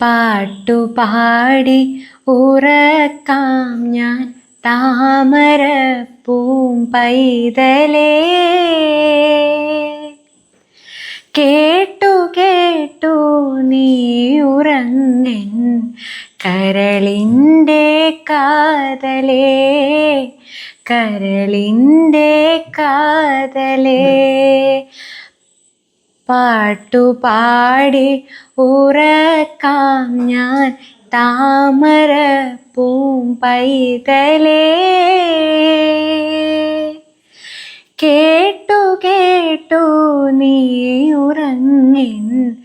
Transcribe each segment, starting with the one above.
പാട്ടുപാടി ഉറക്കാം ഞാൻ. താമര പൂം പൈതലേ. കേട്ടു കേട്ടു നീ ഉറങ്ങൻ കരളിന്റെ കാതലേ. കരളിന്റെ കാതലേ. പാട്ടുപാടി ഉറക്കാം ഞാൻ. താമര പൂം പൈതലേ. കേട്ടു കേട്ടു നീ ഉറങ്ങിൻ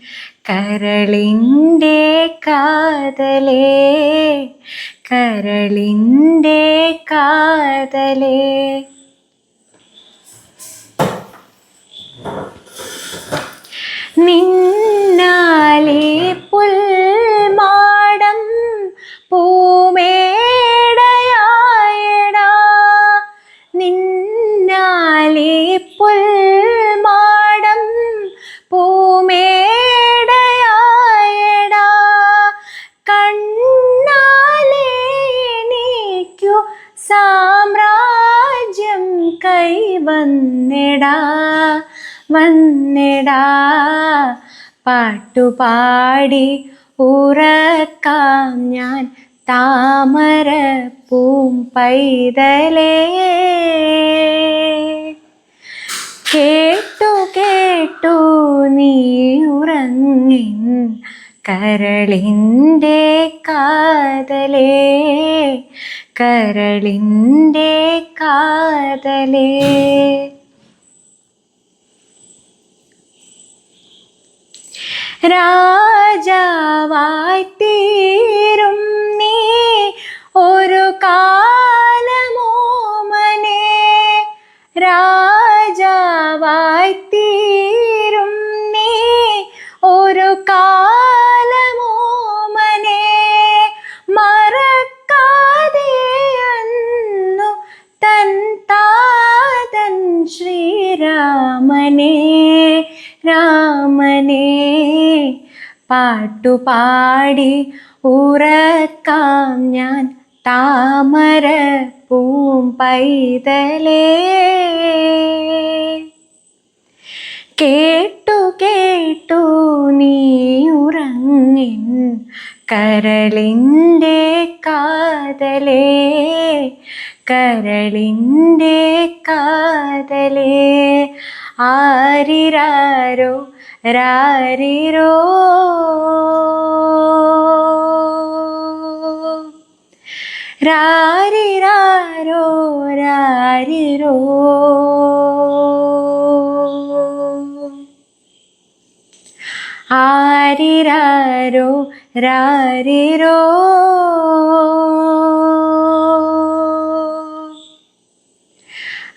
കരളിന്റെ കാതലേ. കരളിന്റെ കാതലേ. നിന്നാലേ പുൽമാടം പൂമേടയായടാ. നിന്നാലെ പുൽമാടം പൂമേടയായടാ. കണ്ണാലെ നീക്കു സാമ്രാജ്യം കൈവന്നിടാ. വന്നിടാ. പാട്ടുപാടി ഉറക്കാം ഞാൻ. താമര പൂം പൈതലേ. കേട്ടു കേട്ടു നീ ഉറങ്ങിൻ കരളിന്റെ കാതലേ. കരളിന്റെ കാതലേ. രാജാവായി തീരും നീ. ഒരു കാലമോമനെ രാജാവായി തീരും നീ. ഒരു കാലമോമനെ മറക്കാതെ അന്നു തൻ താതൻ ശ്രീരാമനെ. രാമനെ പാട്ടുപാടി ഉറക്കാം ഞാൻ. താമര പൂം പൈതലേ. കേട്ടു കേട്ടു നീ ഉറങ്ങിൻ കരളിന്റെ കാതലേ. കരളിന്റെ കാതലേ. ആരിരാരോ ರಾರಿರೋ ರಾರಿ ರಾರೋ ರಾರಿರೋ ಆರಿರಾರೋ ರಾರಿರೋ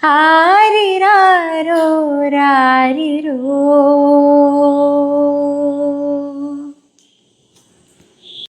ಆರಿರಾರೋ ರಾರಿರೋ